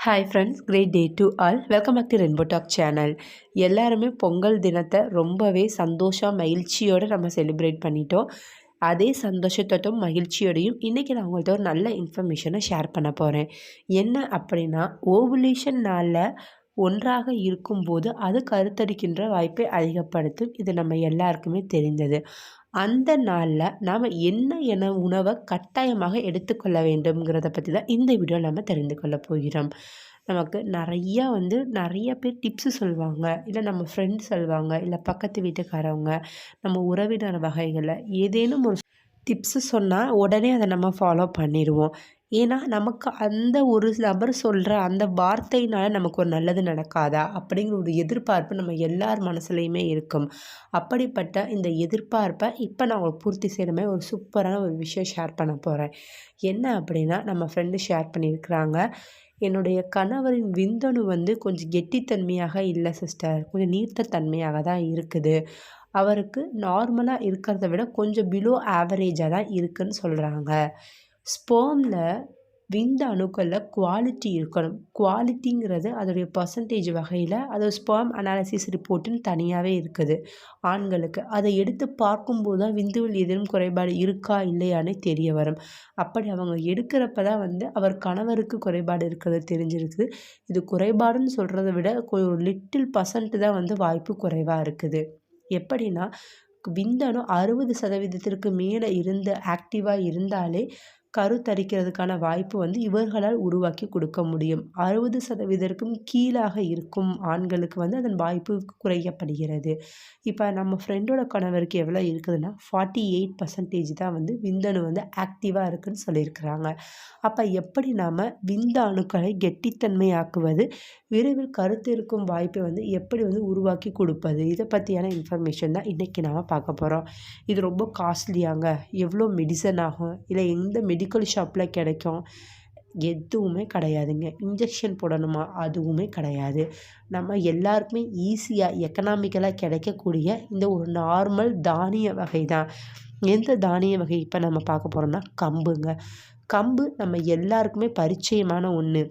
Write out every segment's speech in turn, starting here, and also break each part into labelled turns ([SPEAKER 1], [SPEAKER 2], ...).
[SPEAKER 1] Hi friends great day to all welcome back to rainbow talk channel எல்லாருமே பொங்கல் தினத்தை ரொம்பவே சந்தோஷம் மகிழ்ச்சியோடு நம்ம செலிப்ரேட் பண்ணிட்டோம். அதே சந்தோஷத்தோடும் மகிழ்ச்சியோடையும் இன்றைக்கி நான் உங்கள்கிட்ட ஒரு நல்ல இன்ஃபர்மேஷனை ஷேர் பண்ண போகிறேன் என்ன அப்படின்னா ஓவுலேஷன் நாளில் ஒன்றாக இருக்கும்போது அது கருத்தடிக்கின்ற வாய்ப்பை அதிகப்படுத்தும். இது நம்ம எல்லாருக்குமே தெரிந்தது. அந்த நாளில் நாம் என்ன என உணவை கட்டாயமாக எடுத்துக்கொள்ள வேண்டும்ங்கிறத பற்றி தான் இந்த வீடியோ நம்ம தெரிந்து கொள்ள போகிறோம். நமக்கு நிறையா வந்து நிறைய பேர் டிப்ஸு சொல்லுவாங்க இல்லை நம்ம ஃப்ரெண்ட்ஸ் சொல்லுவாங்க இல்லை பக்கத்து வீட்டுக்காரவங்க நம்ம உறவினர் வகைகளில் ஏதேனும் ஒரு டிப்ஸு சொன்னால் உடனே அதை நம்ம ஃபாலோ பண்ணிடுவோம் ஏன்னா நமக்கு அந்த ஒரு நபர் சொல்கிற அந்த வார்த்தையினால் நமக்கு ஒரு நல்லது நடக்காதா? அப்படிங்கிற ஒரு எதிர்பார்ப்பு நம்ம எல்லார் மனசுலையுமே இருக்கும். அப்படிப்பட்ட இந்த எதிர்பார்ப்பை இப்போ நான் உங்களுக்கு பூர்த்தி செய்கிற மாதிரி ஒரு சூப்பரான ஒரு விஷயம் ஷேர் பண்ண போகிறேன் என்ன அப்படின்னா நம்ம ஃப்ரெண்டு ஷேர் பண்ணியிருக்கிறாங்க. என்னுடைய கணவரின் விந்தணு வந்து கொஞ்சம் கெட்டித்தன்மையாக இல்லை சிஸ்டர் கொஞ்சம் நீர்த்த தன்மையாக தான் இருக்குது. அவருக்கு நார்மலாக இருக்கிறத விட கொஞ்சம் பிலோ ஆவரேஜாக தான் இருக்குதுன்னு சொல்கிறாங்க ஸ்போமில் விந்த அணுக்களில் குவாலிட்டி இருக்கணும். குவாலிட்டிங்கிறது அதோடைய பர்சன்டேஜ் வகையில் அது ஸ்பேம் அனாலிசிஸ் ரிப்போர்ட்டுன்னு தனியாகவே இருக்குது. ஆண்களுக்கு அதை எடுத்து பார்க்கும்போது தான் விந்துவில் எதிரும் குறைபாடு இருக்கா இல்லையான்னு தெரிய வரும். அப்படி அவங்க எடுக்கிறப்ப தான் வந்து அவர் கணவருக்கு குறைபாடு இருக்கிறது தெரிஞ்சிருக்குது. இது குறைபாடுன்னு சொல்கிறத விட ஒரு லிட்டில் பர்சன்ட் தான் வந்து வாய்ப்பு குறைவாக இருக்குது. எப்படின்னா விந்தணு அறுபது சதவீதத்திற்கு மேலே இருந்து ஆக்டிவாக இருந்தாலே கருத்தரிக்கிறதுக்கான வாய்ப்பு வந்து இவர்களால் உருவாக்கி கொடுக்க முடியும். அறுபது சதவீதத்திற்கும் கீழாக இருக்கும் ஆண்களுக்கு வந்து அதன் வாய்ப்பு குறையப்படுகிறது இப்போ நம்ம ஃப்ரெண்டோட கணவருக்கு எவ்வளோ இருக்குதுன்னா ஃபார்ட்டி எயிட் பர்சன்டேஜ் தான் வந்து விந்தணு வந்து ஆக்டிவாக இருக்குதுன்னு சொல்லியிருக்கிறாங்க. அப்போ எப்படி நாம் விந்த அணுக்களை கெட்டித்தன்மையாக்குவது விரைவில் கருத்து இருக்கும் வாய்ப்பை வந்து எப்படி வந்து உருவாக்கி கொடுப்பது இதை பற்றியான இன்ஃபர்மேஷன் தான் இன்றைக்கி நாம் பார்க்க போகிறோம் இது ரொம்ப காஸ்ட்லியாங்க எவ்வளோ மெடிசன் ஆகும்? இல்லை எந்த மெடி மெடிக்கல் ஷாப்பில் கிடைக்கும். எதுவுமே கிடையாதுங்க. இன்ஜெக்ஷன் போடணுமா? அதுவுமே கிடையாது. நம்ம எல்லாருக்குமே ஈஸியாக எக்கனாமிக்கலாக கிடைக்கக்கூடிய இந்த ஒரு நார்மல் தானிய வகை தான். எந்த தானிய வகை இப்போ நம்ம பார்க்க போகிறோம்னா கம்புங்க. கம்பு நம்ம எல்லாருக்குமே பரிச்சயமான ஒன்று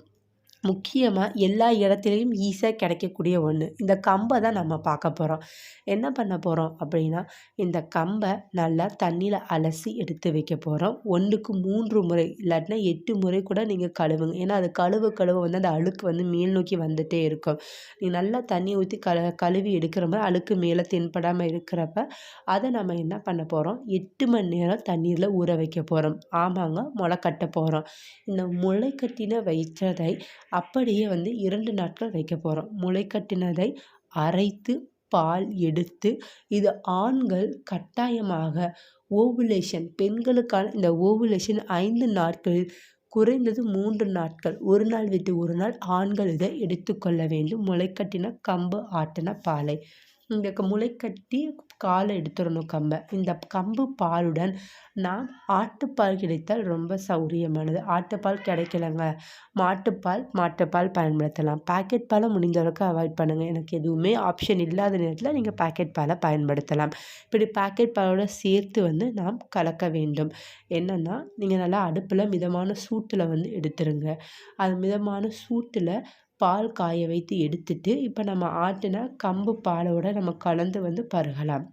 [SPEAKER 1] முக்கியமாக எல்லா இடத்துலையும் ஈஸியாக கிடைக்கக்கூடிய ஒன்று இந்த கம்பை தான் நம்ம பார்க்க போகிறோம் என்ன பண்ண போகிறோம் அப்படின்னா இந்த கம்பை நல்லா தண்ணியில் அலசி எடுத்து வைக்க போகிறோம் ஒன்றுக்கு மூன்று முறை இல்லாட்டினா எட்டு முறை கூட நீங்கள் கழுவுங்க. ஏன்னா அது கழுவு கழுவு வந்து அந்த அழுக்கு வந்து மேல் நோக்கி வந்துகிட்டே இருக்கும். நீங்கள் நல்லா தண்ணி ஊற்றி கழு கழுவி எடுக்கிற மாதிரி அழுக்கு மேலே தென்படாமல் இருக்கிறப்ப அதை நம்ம என்ன பண்ண போகிறோம் எட்டு மணி நேரம் தண்ணீரில் ஊற வைக்க போகிறோம் ஆமாங்க முளை கட்ட போகிறோம் இந்த முளை கட்டின வைத்ததை அப்படியே வந்து இரண்டு நாட்கள் வைக்க போகிறோம் முளைக்கட்டினதை அரைத்து பால் எடுத்து இது ஆண்கள் கட்டாயமாக ஓவுலேஷன் பெண்களுக்கான இந்த ஓவுலேஷன் ஐந்து நாட்களில் குறைந்தது மூன்று நாட்கள். ஒரு நாள் விட்டு ஒரு நாள் ஆண்கள் இதை எடுத்துக்கொள்ள வேண்டும். முளைக்கட்டின கம்பு ஆட்டின பாலை. இந்த முளைக்கட்டி காலை எடுத்துடணும் கம்பை. இந்த கம்பு பாலுடன் நாம் ஆட்டுப்பால் கிடைத்தால் ரொம்ப சௌரியமானது. ஆட்டுப்பால் கிடைக்கலங்க. மாட்டுப்பால் மாட்டுப்பால் பயன்படுத்தலாம். பாக்கெட் பாலை முடிஞ்ச அளவுக்கு அவாய்ட் பண்ணுங்கள் எனக்கு எதுவுமே ஆப்ஷன் இல்லாத நேரத்தில் நீங்கள் பாக்கெட் பாலை பயன்படுத்தலாம். இப்படி பாக்கெட் பாலோட சேர்த்து வந்து நாம் கலக்க வேண்டும். என்னென்னா நீங்கள் நல்லா அடுப்பில் மிதமான சூட்டில் வந்து எடுத்துருங்க. அது மிதமான சூட்டில் பால் காய வைத்து எடுத்துட்டு இப்போ நம்ம ஆட்டின கம்பு பாலோட நம்ம கலந்து வந்து பருகலாம்.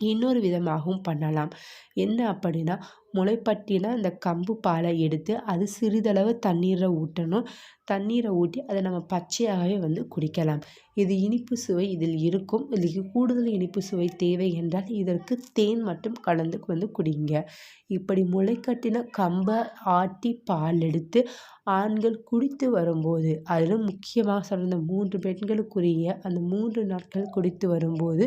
[SPEAKER 1] இன்னொரு விதமாகவும் பண்ணலாம். என்ன அப்படின்னா முளைப்பட்டின அந்த கம்பு பாலை எடுத்து அது சிறிதளவு தண்ணீரை ஊற்றணும் தண்ணீரை ஊற்றி அதை நம்ம பச்சையாகவே வந்து குடிக்கலாம். இது இனிப்பு சுவை இதில் இருக்கும். இதுக்கு கூடுதல் இனிப்பு சுவை தேவை என்றால் இதற்கு தேன் மட்டும் கலந்து வந்து குடிங்க. இப்படி முளைக்கட்டின கம்பை ஆட்டி பால் எடுத்து ஆண்கள் குடித்து வரும்போது அதிலும் முக்கியமாக சொல்கிற மூன்று பெண்களுக்குரிய அந்த மூன்று நாட்கள் குடித்து வரும்போது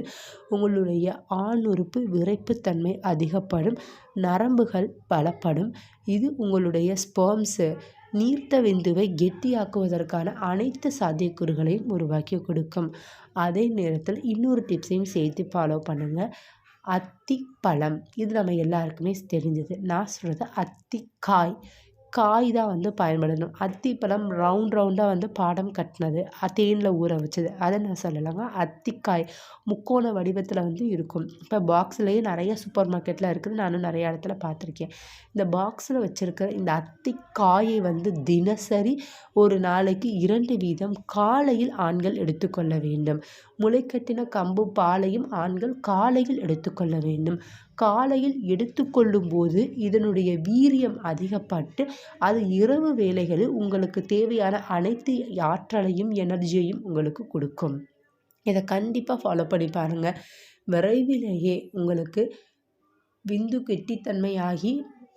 [SPEAKER 1] உங்களுடைய ஆண் உறுப்பு விரைப்புத்தன்மை அதிகப்படும். நரம்புகள் பலப்படும். இது உங்களுடைய ஸ்பேம்ஸு நீர்த்த விந்துவை கெட்டியாக்குவதற்கான அனைத்து சாத்தியக்கூறுகளையும் உருவாக்கி கொடுக்கும். அதே நேரத்தில் இன்னொரு டிப்ஸையும் சேர்த்து ஃபாலோ பண்ணுங்கள் அத்திப்பழம். இது நம்ம எல்லாருக்குமே தெரிஞ்சது. நான் சொல்கிறது அத்திக்காய். காய் தான் வந்து பயன்படணும். அத்திப்பழம் ரவுண்ட் ரவுண்டாக வந்து பாடம் கட்டினது. தேனில் ஊற வச்சது. அதை நான் சொல்லலைங்க. அத்திக்காய் முக்கோண வடிவத்தில் வந்து இருக்கும். இப்போ பாக்ஸ்லேயே நிறைய சூப்பர் மார்க்கெட்டில் இருக்குது. நானும் நிறைய இடத்துல பார்த்துருக்கேன். இந்த பாக்ஸில் வச்சுருக்க இந்த அத்திக்காயை வந்து தினசரி ஒரு நாளைக்கு இரண்டு வீதம் காலையில் ஆண்கள் எடுத்துக்கொள்ள வேண்டும். முளைக்கட்டின கம்பு பாலையும் ஆண்கள் காலையில் எடுத்துக்கொள்ள வேண்டும். காலையில் எடுத்துக்கொள்ளும் போது இதனுடைய வீரியம் அதிகப்பட்டு அது இரவு வேளைகளில் உங்களுக்கு தேவையான அனைத்து ஆற்றலையும் எனர்ஜியையும் உங்களுக்கு கொடுக்கும். இதை கண்டிப்பாக ஃபாலோ பண்ணி பாருங்கள் விரைவிலேயே உங்களுக்கு விந்து கெட்டித்தன்மையாகி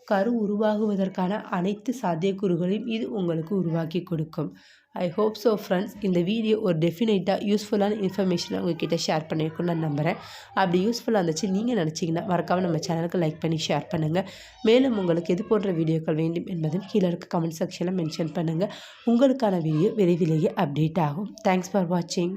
[SPEAKER 1] கரு உருவாகுவதற்கான அனைத்து சாத்தியக்கூறுகளையும் இது உங்களுக்கு உருவாக்கி கொடுக்கும். ஐ ஹோப் ஸோ ஃப்ரெண்ட்ஸ் இந்த வீடியோ ஒரு டெஃபினட்டாக யூஸ்ஃபுல்லான இன்ஃபர்மேஷனை உங்ககிட்ட ஷேர் பண்ணியிருக்கோன்னு நான் நம்புகிறேன் அப்படி யூஸ்ஃபுல்லாக இருந்துச்சு நீங்கள் நினச்சிங்கன்னா மறக்காமல் நம்ம சேனலுக்கு லைக் பண்ணி ஷேர் பண்ணுங்கள் மேலும் உங்களுக்கு எது போன்ற வீடியோக்கள் வேண்டும் என்பதும் கீழே இருக்க கமெண்ட் செக்ஷனில் மென்ஷன் பண்ணுங்கள் உங்களுக்கான வீடியோ விரைவிலேயே அப்டேட் ஆகும். தேங்க்ஸ் ஃபார் வாட்சிங்